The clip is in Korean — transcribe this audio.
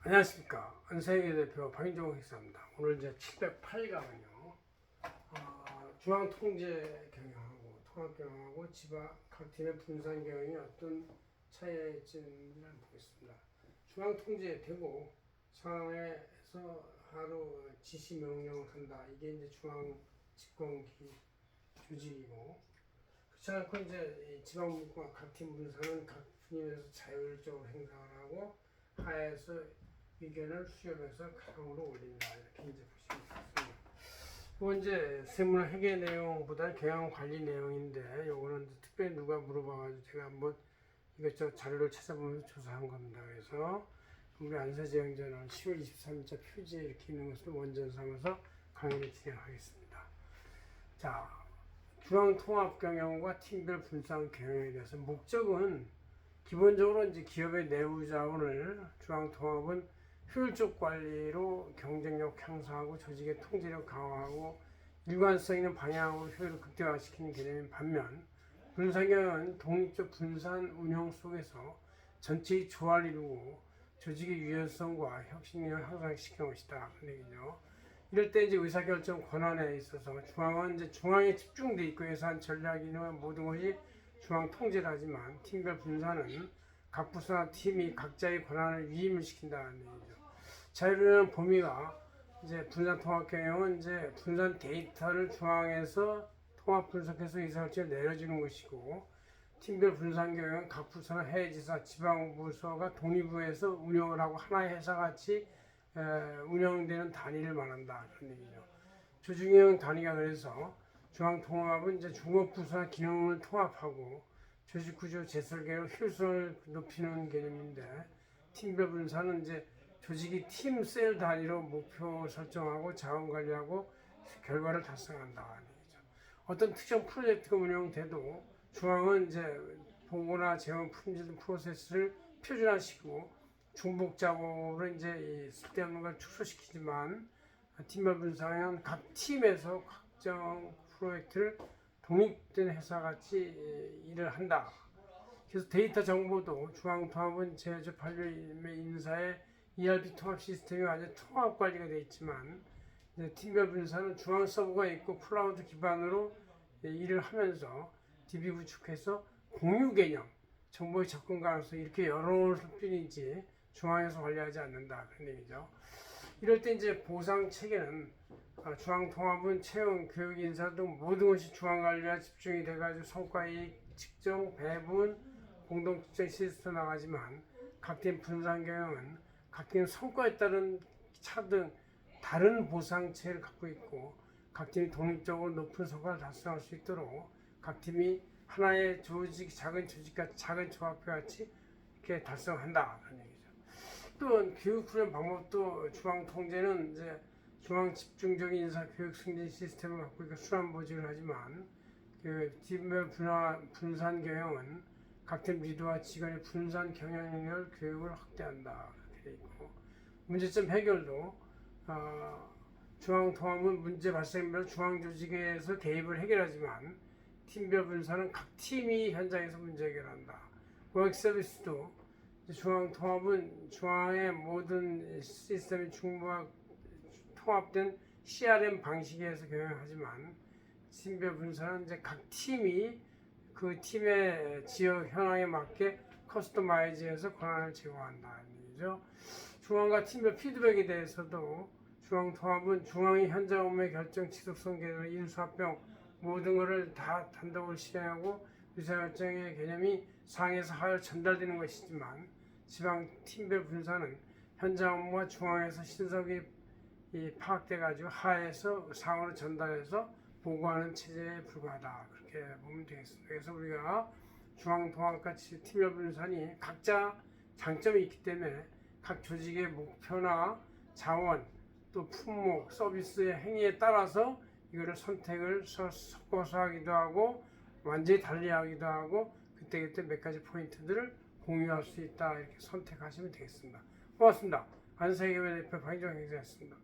안녕하십니까 안세계 대표 박인종 회사입니다. 오늘 이제 708강은요 어, 중앙 통제 경영하고 통합 경영하고 지방 각 팀의 분산 경영이 어떤 차이가 있는지를 보겠습니다. 중앙 통제되고 상황에서 하루 지시 명령을 한다. 이게 이제 중앙 집권기 조직이고 그렇지 않고 이제 이 지방분과 각 팀 분산은 각 분야에서 자율적으로 행사를 하고 하에서 의견을 수렴해서 강으로 올린다 이렇게 이제 보시면 되겠습니다. 이거 이제 세무나 회계 내용보다 경영 관리 내용인데 요거는 특별히 누가 물어봐가지고 제가 한번 이것저것 자료를 찾아보면서 조사한 겁니다. 그래서 우리 안사재영전은 10월 23일자 표지에 이렇게 있는 것을 원전 삼아서 강의를 진행하겠습니다. 자, 중앙통합 경영과 팀별 분산 경영에 대해서 목적은 기본적으로 이제 기업의 내부 자원을 중앙통합은 효율적 관리로 경쟁력 향상하고 조직의 통제력 강화하고 일관성 있는 방향으로 효율을 극대화시키는 개념인 반면 분산경은 독립적 분산 운영 속에서 전체의 조화를 이루고 조직의 유연성과 혁신력을 향상시키는 것이다. 그런 얘기죠. 이럴 때 이제 의사결정 권한에 있어서 중앙은 이제 중앙에 집중돼 있고 예산 전략이나 모든 것이 중앙 통제를 하지만 팀별 분산은 각 부서나 팀이 각자의 권한을 위임을 시킨다는 얘기죠. 자유로운 범위가 이제 분산 통합 경영은 이제 분산 데이터를 중앙에서 통합 분석해서 의사결정을 내려주는 것이고 팀별 분산 경영은 각 부서나 해지사, 지방 부서가 독립부에서 운영을 하고 하나의 회사같이 에, 운영되는 단위를 말한다 그런 얘기죠. 조직형 단위가 그래서 중앙 통합은 이제 중업 부서나 기능을 통합하고 조직 구조 재설계로 효율성을 높이는 개념인데 팀별 분산은 이제 조직이 팀 셀 단위로 목표 설정하고 자원 관리하고 결과를 달성한다 하는 얘기죠. 어떤 특정 프로젝트가 운영돼도 중앙은 이제 보고나 재원 품질 등 프로세스를 표준화시키고 중복 작업으로 이제 이 쓸데없는 걸 축소시키지만 팀별 분산은 각 팀에서 각종 프로젝트를 독립된 회사 같이 일을 한다. 그래서 데이터 정보도 중앙 통합은 제조 판례 인사의 ERP 통합 시스템이 완전 통합 관리가 되어 있지만 팀별 분산은 중앙 서버가 있고 클라우드 기반으로 일을 하면서 DB 구축해서 공유 개념, 정보의 접근 가능성 이렇게 열어놓을 뿐이지 중앙에서 관리하지 않는다 그런 얘기죠. 이럴 때 이제 보상 체계는 어, 중앙 통합은 채용, 교육, 인사 등 모든 것이 중앙 관리와 집중이 돼가지고 성과 이익 측정, 배분, 공동 측정 시스템 나가지만 각팀 분산 경영은 각팀 성과에 따른 차등 다른 보상체를 갖고 있고 각 팀이 독립적으로 높은 성과를 달성할 수 있도록 각 팀이 하나의 조직, 작은 조직과 작은 조합과 같이 이렇게 달성한다 그런 얘기죠. 또 교육 훈련 방법도 중앙 통제는 이제 중앙 집중적인 인사 교육 승진 시스템을 갖고 있고 수란 보직을 하지만 그 팀별 분화, 분산 경영은 각팀 리더와 직원의 분산 경영력 교육을 확대한다 이렇게 돼 있고 문제점 해결도 어, 중앙 통합은 문제 발생별 중앙 조직에서 개입을 해결하지만 팀별 분산은 각 팀이 현장에서 문제 해결한다. 고액 서비스도 중앙 통합은 중앙의 모든 시스템이 중부와 통합된 CRM 방식에서 경영하지만 팀별 분산은 이제 각 팀이 그 팀의 지역 현황에 맞게 커스터마이즈해서 권한을 제공한다는 얘기죠. 중앙과 팀별 피드백에 대해서도 중앙 통합은 중앙이 현장 업무의 결정 지속성 개선 인수합병 모든 것을 다 단독으로 실행하고 의사결정의 개념이 상에서 하로 전달되는 것이지만 지방 팀별 분산은 현장 업무와 중앙에서 신속이 이 파악돼 가지고 하에서 상으로 전달해서 보고하는 체제에 불과하다 그렇게 보면 되겠습니다. 그래서 우리가 중앙 통합같이 팀별 분산이 각자 장점이 있기 때문에 각 조직의 목표나 자원 또 품목 서비스의 행위에 따라서 이거를 선택을 서- 섞어서 하기도 하고 완전히 달리하기도 하고 그때그때 몇 가지 포인트들을 공유할 수 있다 이렇게 선택하시면 되겠습니다. 고맙습니다. 안세계회 대표 박인정 행사였습니다.